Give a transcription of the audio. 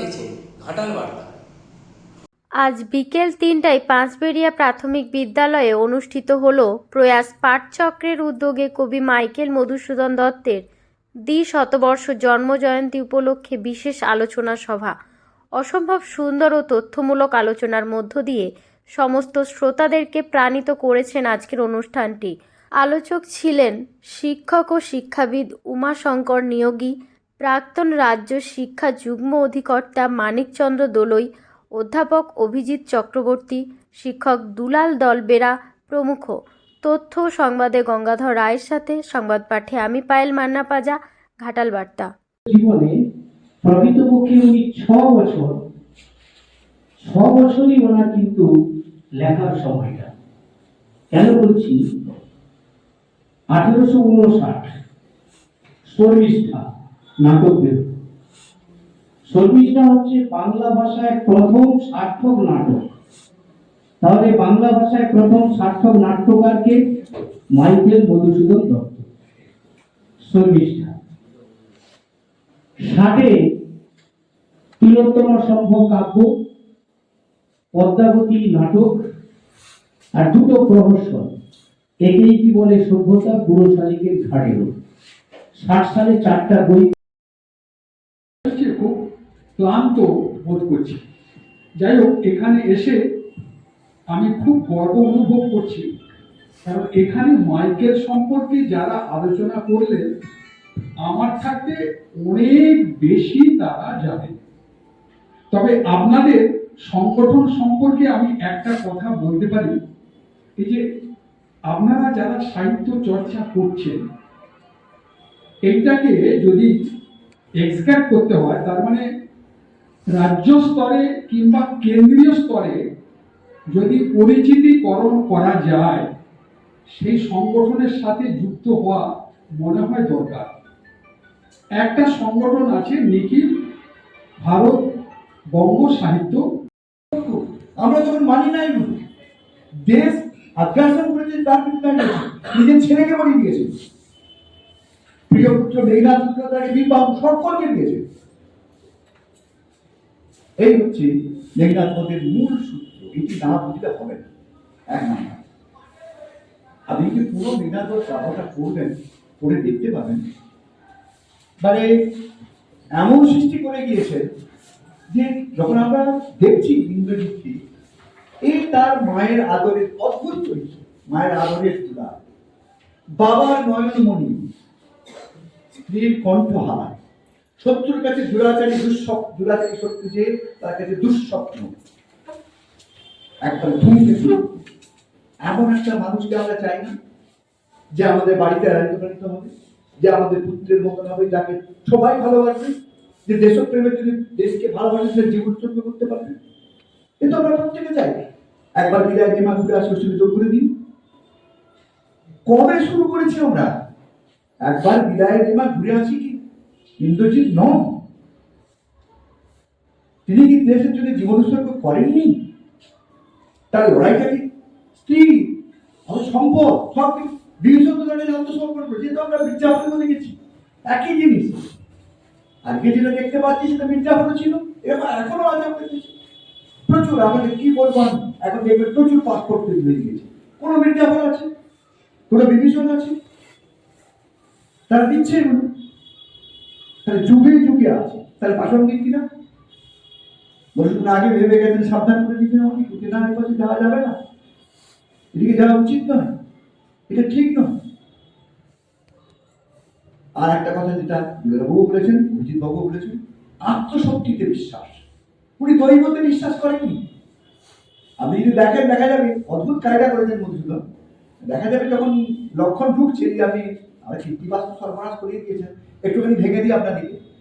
দেখছেন ঘাটাল বার্তা। আজ বিকেল তিনটায় পাঁচবেড়িয়া প্রাথমিক বিদ্যালয়ে অনুষ্ঠিত হল প্রয়াস পাঠচক্রের উদ্যোগে কবি মাইকেল মধুসূদন দত্তের দ্বি শতবর্ষ জন্মজয়ন্তী উপলক্ষে বিশেষ আলোচনা সভা। অসম্ভব সুন্দর ও তথ্যমূলক আলোচনার মধ্য দিয়ে সমস্ত শ্রোতাদেরকে প্রাণিত করেছেন আজকের অনুষ্ঠানটি। আলোচক ছিলেন শিক্ষক ও শিক্ষাবিদ উমাশঙ্কর নিয়োগী প্রাক্তন রাজ্য শিক্ষা যুগ্ম অধিকর্তা মানিকচন্দ্র দোলই, অধ্যাপক অভিজিৎ চক্রবর্তী, শিক্ষক দুলাল দলবেরা প্রমুখ। তথ্য সংবাদে গঙ্গাধর রায়ের সাথে সংবাদ পাঠে আমি পায়েল মান্না পাজা, ঘাটাল বার্তা। জীবনে প্রকৃতপক্ষে উনি ছ বছর, ছ বছরই ওনার কিন্তু লেখার সময়টা। কেন বলছি? উনষাট শর্মিষ্ঠা নাটক শর্মিষ্ঠা হচ্ছে বাংলা ভাষায় প্রথম সার্থক নাটক। তাহলে বাংলা ভাষায় প্রথম সার্থক নাট্যকারকে মাইকেল মধুসূদন দত্ত। শর্মিষ্ঠা। ষাটে তিলোত্তম সম্ভব কাব্য, পদ্মাবতী নাটক আর দুটো প্রহসন। একেই কি বলে সভ্যতা শালিকের ঘাড়েও ষাট সালে চারটা বই ক্লান্ত বোধ করছি। যাই হোক, এখানে এসে আমি খুব গর্ব অনুভব করছি। কারণ এখানে মাইকেল সম্পর্কে যারা আলোচনা করলেন আমার থাকতে অনেক বেশি তারা যাবে তবে আপনাদের সংগঠন সম্পর্কে আমি একটা কথা বলতে পারি। এই যে, আপনারা যারা সাহিত্য চর্চা করছেন, এইটাকে যদি এক্সক্যাক্ট করতে হয়, তার মানে রাজ্য স্তরে কিংবা কেন্দ্রীয় স্তরে যদি পরিচিতিকরণ করা যায়, সেই সংগঠনের সাথে যুক্ত হওয়া মনে হয় দরকার। একটা সংগঠন আছে নিখিল, ভারত বঙ্গ সাহিত্য আমরা যখন মানি নাই দেশ আগ্রাসন করেছে তার নিজের ছেলেকে বলি দিয়েছে। প্রিয় পুত্র মেঘনাথ তাকে সকলকে দিয়েছে। এই হচ্ছে মেঘনাথ মূল সূত্র। এটি না বুঝতে হবে না। এক নাম্বার। আপনি কি পুরো মেঘনাথ চাপাটা করবেন, করে দেখতে পাবেন মানে এমন সৃষ্টি করে গিয়েছেন যে যখন আমরা দেখছি ইন্দ্রজিৎকে এই তার মায়ের আদরের অদ্ভুত চরিত্র, মায়ের আদরের তুলা, বাবার নয়নমণি, স্ত্রীর কণ্ঠহার। শত্রুর কাছে দুরাচারী, দুঃস্বপ্ন, দুরাচারী শত্রু যে, তার কাছে দুঃস্বপ্ন। একদম ধূমকেতু এমন একটা মানুষকে আমরা চাই না, যে আমাদের বাড়িতে রাজনীতি হবে, যে আমাদের পুত্রের মতন হবে, যাকে সবাই ভালোবাসবে, যে দেশপ্রেমের যদি দেশকে ভালোবাসে, সে জীবন উৎসর্গ করতে পারবে। কিন্তু আমরা প্রত্যেকে চাই। একবার বিদায় নেমা ঘুরে আসে সুযোগ করে দিন। কবে শুরু করেছি আমরা? একবার বিদায় নেমা ঘুরে আসি কি? ইন্দ্রজিৎ নন। তিনি কি দেশের জন্য জীবন উৎসর্গ করেননি? তার লড়াইটা কি স্ত্রী সম্পদ, সব ধরনের আত্মসমর্পণ করে? যেহেতু আমরা বিজ্ঞাপন গেছি, একই জিনিস। আজকে যেটা দেখতে পাচ্ছি সেটা মির্জাফরও ছিল, এরকম এখনও আছে আমাদের প্রচুর, আমাদের কি বলব? এখন দেখবেন প্রচুর পাসপোর্ট তৈরি হয়ে গিয়েছে। কোনো মির্জাফর আছে? কোনো বিভীষণ আছে? তারা দিচ্ছে এগুলো তাহলে যুগে যুগে আছে। তাহলে প্রাসঙ্গিক কিনা? বসুন আগে ভেবে গেছেন সাবধান করে দিচ্ছেন আমাকে ঢুকে না পাশে যাওয়া যাবে না। এদিকে যাওয়া উচিত নয়, এটা ঠিক নয়। আর একটা কথা যেটা বাবু বলেছেন অভিজিৎ বাবু বলেছেন, আত্মশক্তিতে বিশ্বাস। উনি দৈবতে বিশ্বাস করেননি। আপনি যদি দেখেন, দেখা যাবে, অদ্ভুত কায়দা করেছেন মধুসূদন দেখা যাবে যখন লক্ষণ ঢুকছে যে আপনি আমার ফিফটি পার্সেন্ট সরবরাহ করিয়ে দিয়েছেন। একটুখানি ভেঙে দিই আপনাদেরকে।